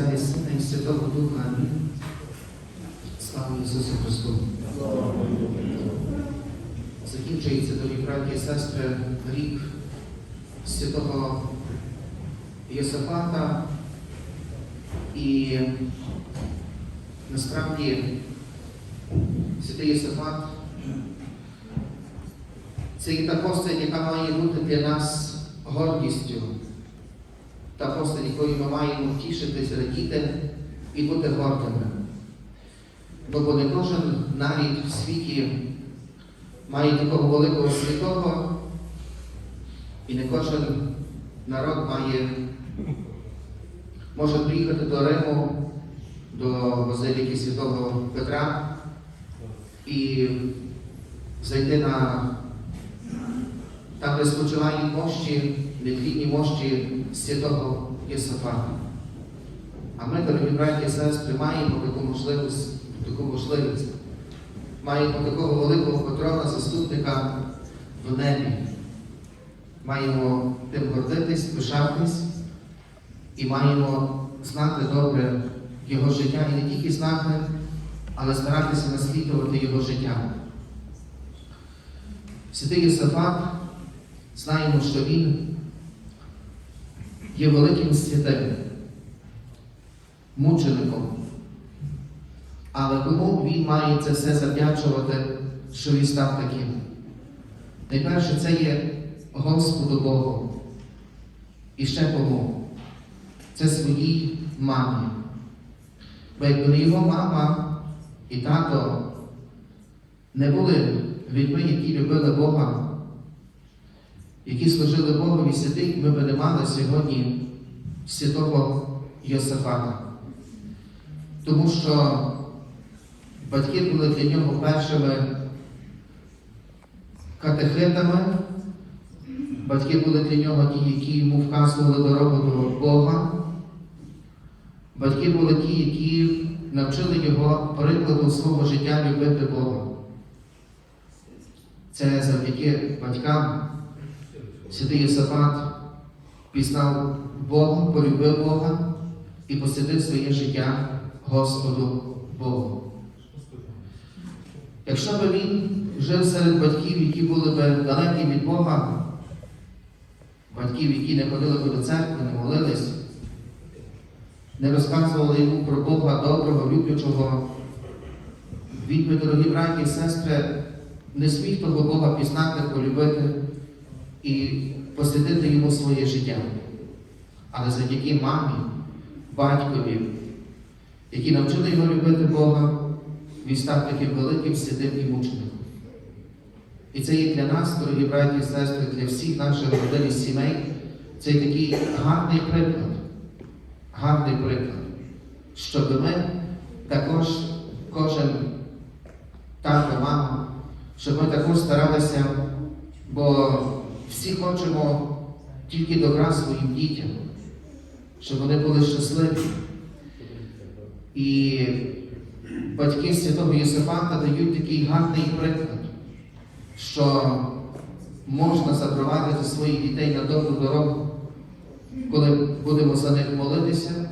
Отця і Сина і Святого Духа. Амінь. Слава Ісусу Христу! Закінчується, дорогі браті і сестри, рік святого Йосифата. І насправді святий Йосифат це і та постать, яка має бути для нас гордістю, та постать, якою ми маємо тішитися, радіти і бути гордими. Бо не кожен нарід в світі має такого великого святого, і не кожен народ має, може приїхати до Риму, до базиліки Святого Петра і зайти на там, де спочивають нетлінні мощі святого Єсафата. А ми, дорогі браті і сестри, маємо таку можливість, таку можливість. Маємо такого великого патрона, заступника в небі. Маємо тим гордитись, пишатись і маємо знати добре його життя і не тільки знати, але старатися наслідувати його життя. Святий Єсафат, знаємо, що він є великим святим, мучеником. Але кому він має це все завдячувати, що він став таким? Найперше, це є Господу Богу. І ще кому? Це своїй мамі. Бо якби його мама і тато не були людьми, які любили Бога, які служили Богові святих, ми б не мали сьогодні святого Йосифата. Тому що батьки були для нього першими катехетами, батьки були для нього ті, які йому вказували дорогу до Бога. Батьки були ті, які навчили його прикладу свого життя любити Бога. Це завдяки батькам святий Єсафат пізнав Бога, полюбив Бога і посвятив своє життя Господу Богу. Якщо б він жив серед батьків, які були б далекі від Бога, батьків, які не ходили б до церкви, не молились, не розказували йому про Бога доброго, люблячого, він би, дорогі браті і сестри, не зміг того Бога пізнати, полюбити і посвятити йому своє життя. Але завдяки мамі, батькові, які навчили його любити Бога, він став таким великим святим і мучеником. І це є для нас, дорогі браті і сестри, для всіх наших родин і сімей, це такий гарний приклад. Гарний приклад, щоб ми також, кожен тато, мама, щоб ми також старалися, бо всі хочемо тільки добра своїм дітям, щоб вони були щасливі. І батьки святого Єсифата дають такий гарний приклад, що можна запровадити своїх дітей на добру дорогу, коли будемо за них молитися,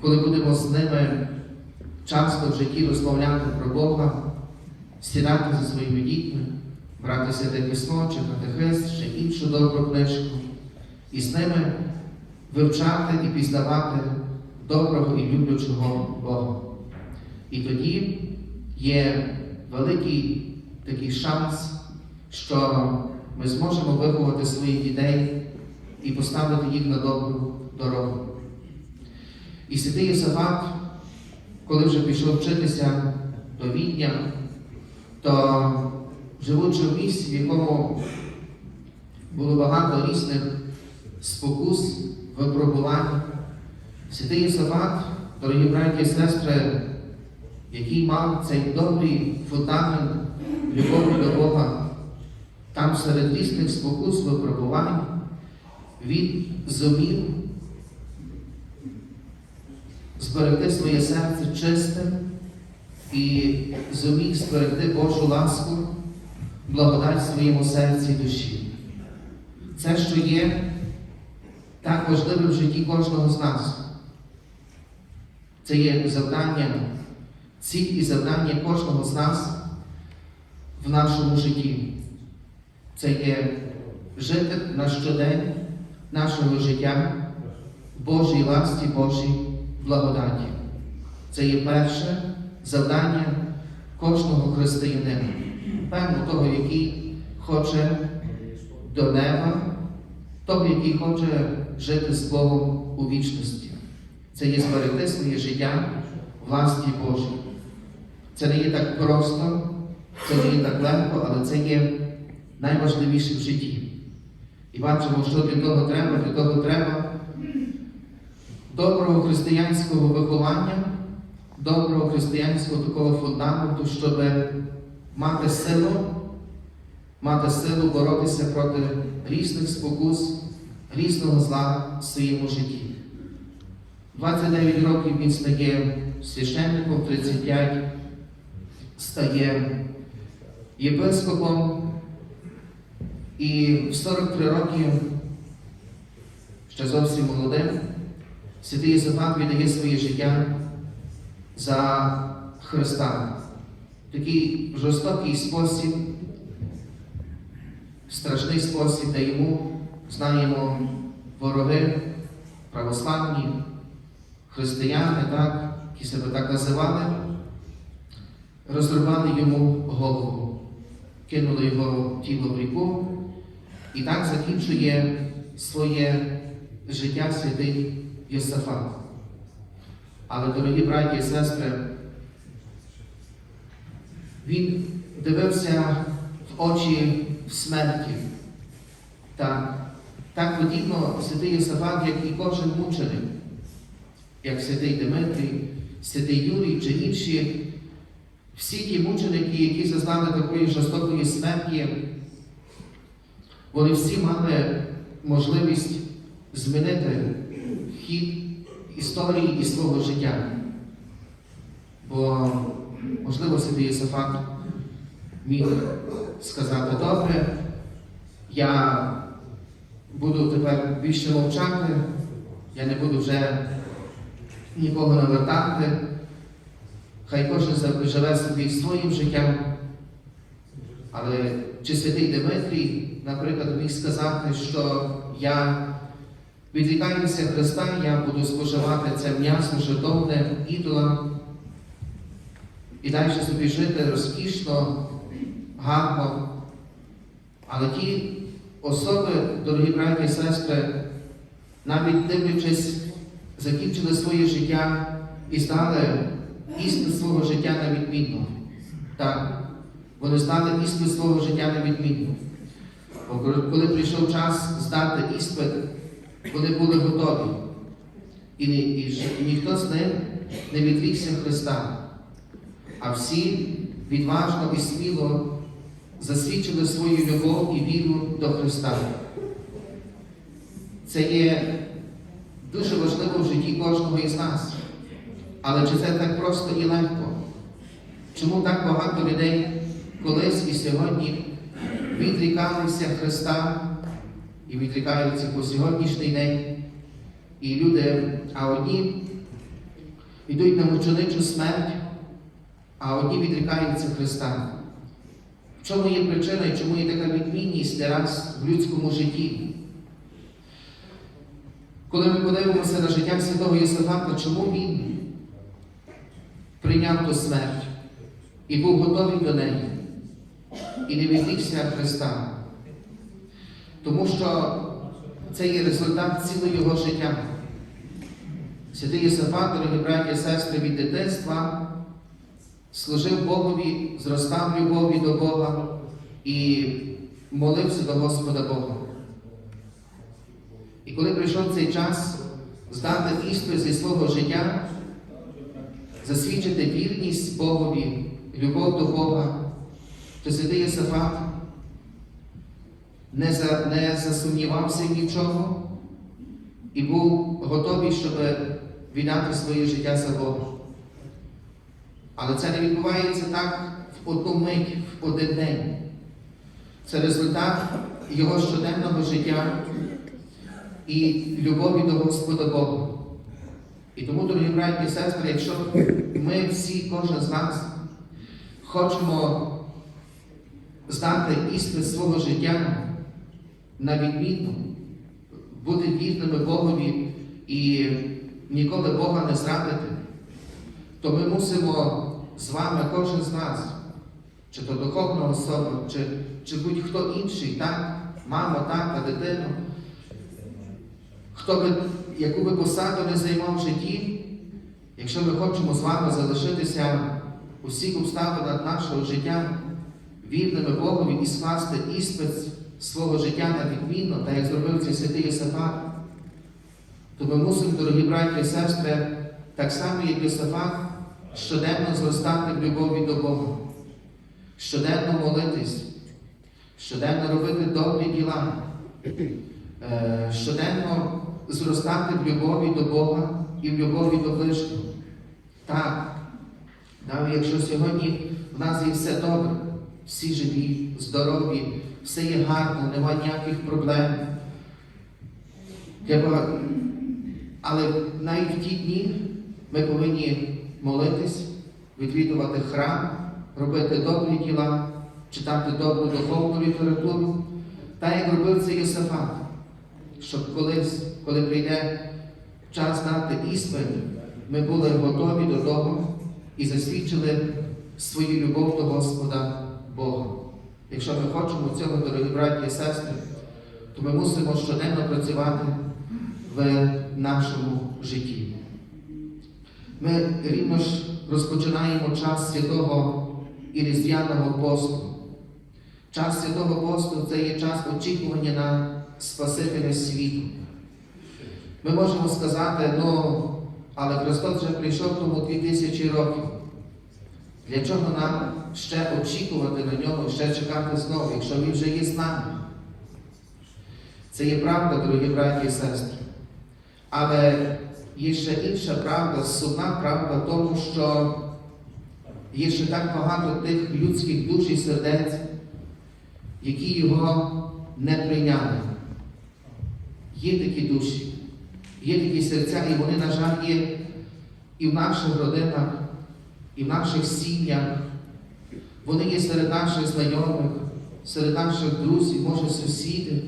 коли будемо з ними часто в житті розмовляти про Бога, сідати за своїми дітьми, брати святе письмо чи катехист, чи іншу добру книжку, і з ними вивчати і пізнавати доброго і люблячого Бога. І тоді є великий такий шанс, що ми зможемо виховати своїх дітей і поставити їх на добру дорогу. І святий Єсафат, коли вже пішов вчитися до Відня, то живучи в місці, в якому було багато різних спокус, випробувань, святий Єсафат, дорогі браті і сестри, який мав цей добрий фундамент любові до Бога, там серед різних спокус, випробувань, він зумів зберегти своє серце чистим і зумів зберегти Божу ласку, благодать в своєму серці і душі. Це, що є так важливим в житті кожного з нас. Це є завдання, ціль і завдання кожного з нас в нашому житті. Це є жити на щодень нашого життя Божій ласті, Божій благодаті. Це є перше завдання кожного християнина, певно, того, який хоче до неба, того, який хоче жити з Богом у вічності. Це є своє життя в ласті Божій. Це не є так просто, це не є так легко, але це є найважливіше в житті. І бачимо, що для того треба, для того треба доброго християнського виховання, доброго християнського такого фундаменту, щоб мати силу, мати силу боротися проти різних спокус, різного зла в своєму житті. 29 років він стає священником, 35 стає єпископом, і в 43 роки, ще зовсім молодим, святий Єзефат віддає своє життя за Христа. Такий жорстокий спосіб, страшний спосіб, де йому знаємо вороги, православні, християни, так, які себе так називали, розрубали йому голову, кинули його тіло в ріку, і так закінчує своє життя святий Йосафат. Але, дорогі браті і сестри, він дивився в очі в смерті. Так, так подібно святий Йосафат, як і кожен мученик, як святий Дмитрій, святий Юрій чи інші, всі ті мученики, які зазнали такої жорстокої смерті, вони всі мали можливість змінити хід історії і свого життя. Бо, можливо, святий Єсафат міг сказати, добре, я буду тепер більше мовчати, я не буду вже нікого навертати, хай кожен живе собі своїм життям. Але чи святий Дмитрій, наприклад, міг сказати, що я відрікаюся Христа, я буду споживати це м'ясо жертовне ідолам і далі собі жити розкішно, гарно. Але ті особи, дорогі браті і сестри, навіть дивлячись, закінчили своє життя і стали істин свого життя на відмінно. Так. Вони знали іспит свого життя на відмінно. Бо коли прийшов час здати іспит, вони були готові. І, і, і ніхто з них не відрікся Христа. А всі відважно і сміло засвідчили свою любов і віру до Христа. Це є дуже важливо в житті кожного із нас. Але чи це так просто і легко? Чому так багато людей колись і сьогодні відрікалися Христа і відрікаються по сьогоднішній день? І люди, а одні йдуть на мученичу смерть, а одні відрікаються Христа. В чому є причина і чому є така відмінність для нас в людському житті? Коли ми подивимося на життя святого Єсафата, чому він прийняв ту смерть і був готовий до неї, і не відрікся Христа? Тому що це є результат цілого його життя. Святий Єсафат, дорогі браті і сестри, від дитинства служив Богові, зростав любові до Бога і молився до Господа Бога. І коли прийшов цей час здати іспит зі свого життя, засвідчити вірність Богові, любов до Бога, то святий Єсафат не, за, не засумнівався в нічому і був готовий, щоб віддати своє життя за Бога. Але це не відбувається так в одну мить, в один день. Це результат його щоденного життя і любові до Господа Бога. І тому, дорогі браті і сестри, якщо ми всі, кожен з нас, хочемо здати іспит свого життя на відміну, бути вірними Богові і ніколи Бога не зрадити, то ми мусимо з вами, кожен з нас, чи то духовна особа, чи, чи будь-хто інший, так, мама, тата, дитина, хто би, яку би посаду не займав в житті, якщо ми хочемо з вами залишитися у всіх обставинах нашого життя вірними Богові і скласти іспит свого життя на відмінно, так як зробив цей святий Єсафат, то ми мусимо, дорогі браті і сестри, так само, як Єсафат, щоденно зростати в любові до Бога, щоденно молитись, щоденно робити добрі діла, е, щоденно зростати в любові до Бога і в любові до ближнього. Так, навіть якщо сьогодні в нас є все добре, всі живі, здорові, все є гарно, немає ніяких проблем. Але навіть в ті дні ми повинні молитись, відвідувати храм, робити добрі діла, читати добру духовну літературу, так як робив це Єсафат, щоб колись, коли прийде час дати іспит, ми були готові до того і засвідчили свою любов до Господа Бога. Якщо ми хочемо цього, дорогі браті і сестри, то ми мусимо щоденно працювати в нашому житті. Ми рівно ж розпочинаємо час святого і різдвяного посту. Час святого посту це є час очікування на Спасителя світу. Ми можемо сказати, ну, але Христос вже прийшов тому 2000 років. Для чого нам ще очікувати на нього, ще чекати знову, якщо він вже є з нами? Це є правда, дорогі браті і сестри. Але є ще інша правда, сумна правда в тому, що є ще так багато тих людських душ і сердець, які його не прийняли. Є такі душі, є такі серця, і вони, на жаль, є і в наших родинах, і в наших сім'ях. Вони є серед наших знайомих, серед наших друзів, може сусіди,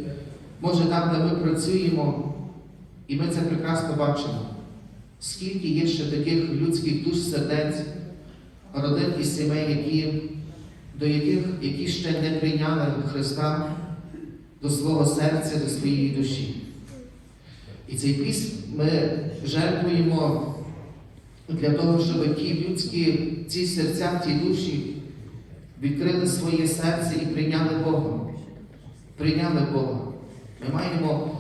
може там, де ми працюємо. І ми це прекрасно бачимо. Скільки є ще таких людських душ, сердець, родин і сімей, які, до яких, які ще не прийняли Христа до свого серця, до своєї душі. І цей піст ми жертвуємо для того, щоб ті людські, ці серця, ті душі відкрили своє серце і прийняли Бога. Прийняли Бога. Ми маємо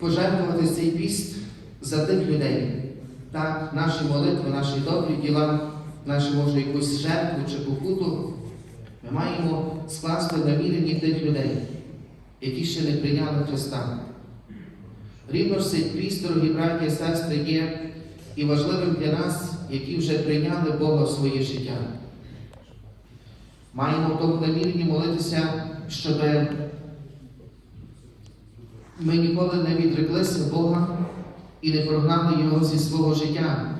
пожертвувати цей піст за тих людей. Так, наші молитви, наші добрі діла, наші, може, якусь жертву чи покуту, ми маємо скласти намірені тих людей, які ще не прийняли Христа. Рівно ж цей піст, дорогі браті і сестри, є і важливим для нас, які вже прийняли Бога в своє життя. Маємо в тому наміренні молитися, щоб ми ніколи не відреклися Бога і не прогнали Його зі свого життя.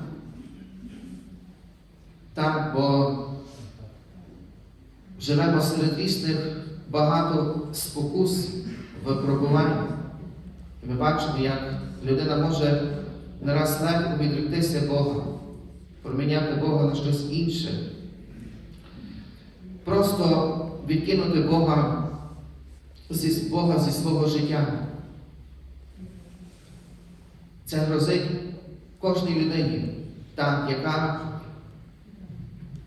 Так, бо живемо серед різних багато спокус, випробувань. І ми бачимо, як людина може не раз легко відректися Бога, проміняти Бога на щось інше. Просто відкинути Бога зі Бога зі свого життя. Це грозить кожній людині, так, яка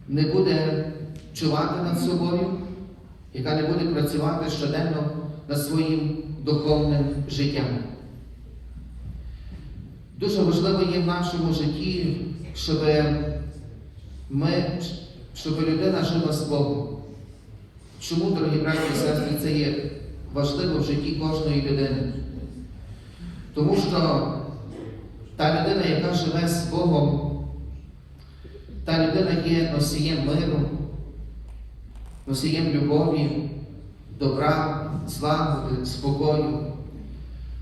не буде чувати над собою, яка не буде працювати щоденно над своїм духовним життям. Дуже важливо є в нашому житті, щоб ми, щоб людина жила з Богом. Чому, дорогі браті і сестри, це є важливо в житті кожної людини? Тому що та людина, яка живе з Богом, та людина є носієм миру, носієм любові, добра, злагоди, спокою.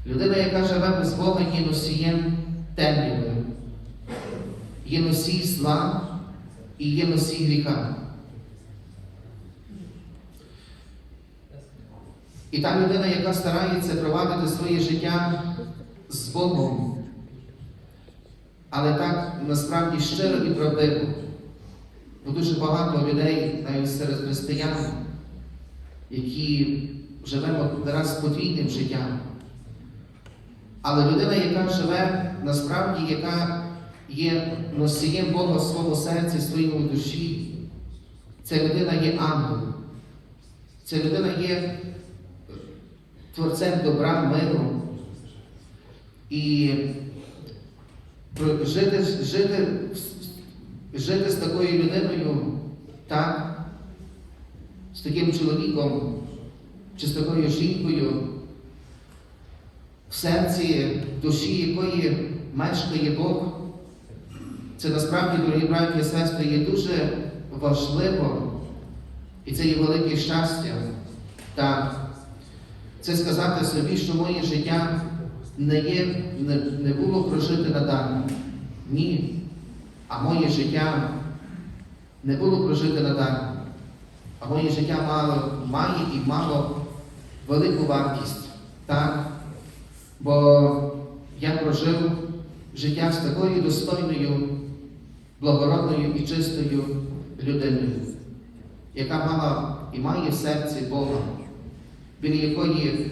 Людина, яка живе без Бога, є носієм темряви, є носій зла і є носій гріха. І та людина, яка старається провадити своє життя з Богом, але так насправді щиро і правдиво. Бо дуже багато людей, навіть серед християн, які живемо зараз подвійним життям. Але людина, яка живе насправді, яка є носієм Бога в своєму серці, в своєму душі, ця людина є ангелом. Ця людина є творцем добра, миру. І жити, жити, жити з такою людиною, так, з таким чоловіком чи з такою жінкою, в серці, душі якої мешкає Бог, це насправді, дорогі браті і сестри, є дуже важливо, і це є велике щастя. Так, це сказати собі, що моє життя не, є, не, не було прожити надармо. Ні. А моє життя не було прожити надармо. А моє життя мало, має і мало велику вартість. Так? Бо я прожив життя з такою достойною, благородною і чистою людиною, яка мала і має в серці Бога, біля якої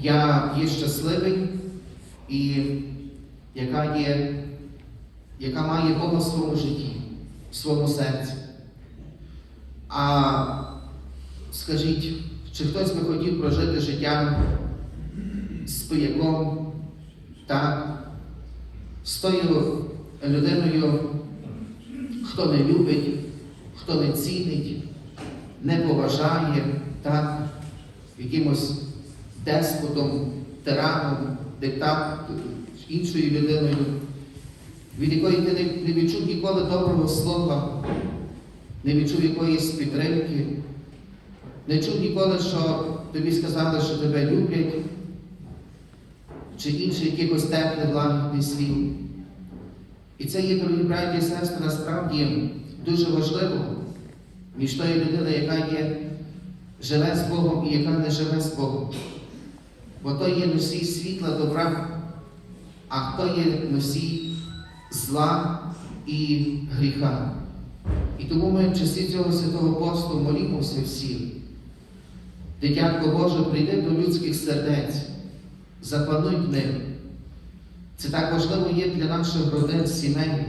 я є щасливий і яка є, яка має Бога в своєму житті, в своєму серці. А скажіть, чи хтось би хотів прожити життя з пияком, так, з тою людиною, хто не любить, хто не цінить, не поважає, так, якимось деспотом, тираном, диктат іншою людиною, від якої ти не, відчув ніколи доброго слова, не відчув якоїсь підтримки, не чув ніколи, що тобі сказали, що тебе люблять, чи інший якихось теплих лагідних слів. І це є, дорогі браті і сестри, насправді дуже важливо між тою людиною, яка є, живе з Богом і яка не живе з Богом. Бо то є носій світла добра, а хто є носій зла і гріха. І тому ми в часі цього святого посту молімося всі. Дитятко Боже, прийди до людських сердець, запануй в них. Це так важливо є для наших родин, сімей.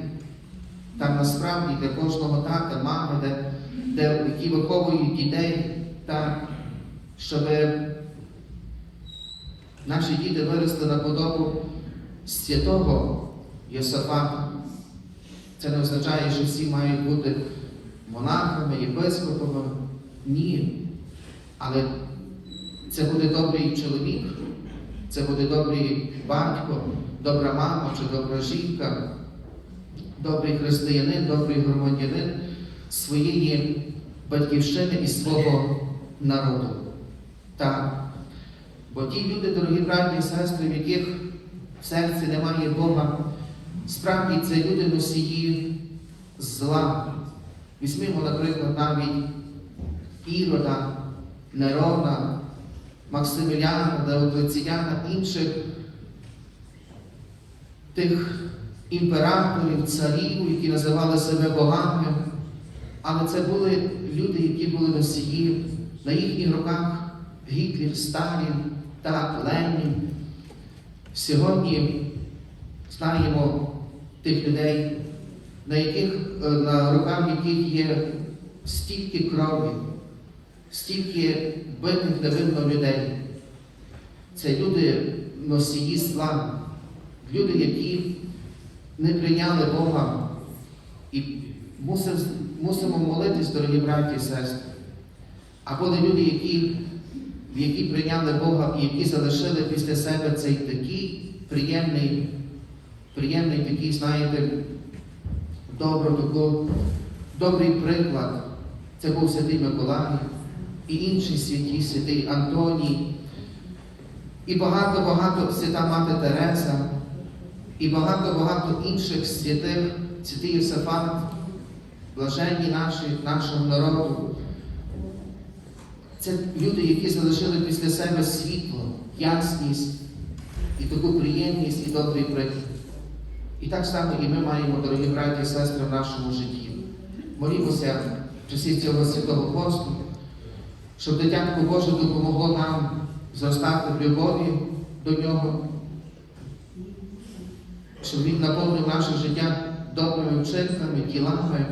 Там насправді для кожного тата, мами, де, де, які виховують дітей, так, щоб наші діти виросли на подобу святого Йосафата. Це не означає, що всі мають бути монахами, єпископами. Ні. Але це буде добрий чоловік, це буде добрий батько, добра мама чи добра жінка, добрий християнин, добрий громадянин своєї батьківщини і свого народу. Так. Бо ті люди, дорогі браті і сестри, в яких в серці немає Бога, справді це люди носії зла. Візьмімо, наприклад, навіть Ірода, Нерона, Максиміляна, Деоклеціяна, інших тих імператорів, царів, які називали себе богами. Але це були люди, які були носії на їхніх руках Гітлер, Сталін, так, Ленін. Сьогодні знаємо тих людей, на яких, е, на руках яких є стільки крові, стільки битих невинно людей. Це люди носії зла, люди, які не прийняли Бога. І мусимо молитись, дорогі браті і сестри. А були люди, які, які прийняли Бога і які залишили після себе цей такий приємний, приємний такий, знаєте, добру, таку, добрий приклад. Це був святий Миколай і інші святі, святий Антоній. І багато-багато свята мати Тереза, і багато-багато інших святих, святий Єсафат, блаженні наші, нашого народу. Це люди, які залишили після себе світло, ясність і таку приємність і добрий приклад. І так само і ми маємо, дорогі браті і сестри, в нашому житті. Молімося в часі цього святого посту, щоб дитятко Боже допомогло нам зростати в любові до нього, щоб він наповнив наше життя добрими вчинками, ділами,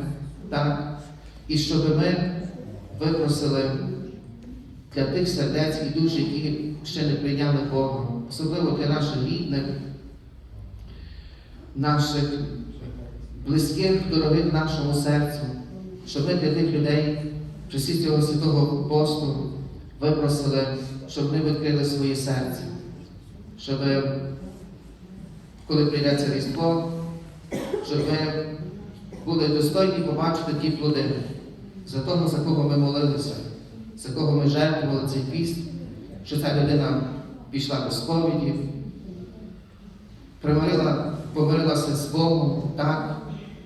так, і щоб ми випросили для тих сердець і душ, які ще не прийняли Бога, особливо для наших рідних, наших близьких, дорогих нашому серцю, щоб ми для тих людей часі цього святого посту випросили, щоб вони відкрили своє серце, щоб коли прийде це Різдво, щоб ми були достойні побачити ті плоди за того, за кого ми молилися, за кого ми жертвували цей піст, що ця людина пішла до сповіді, примирила, помирилася з Богом, так,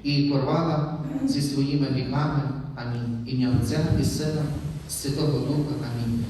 і порвала зі своїми гріхами. Амінь. Ім'я Отця і Сина, Святого Духа. Амінь.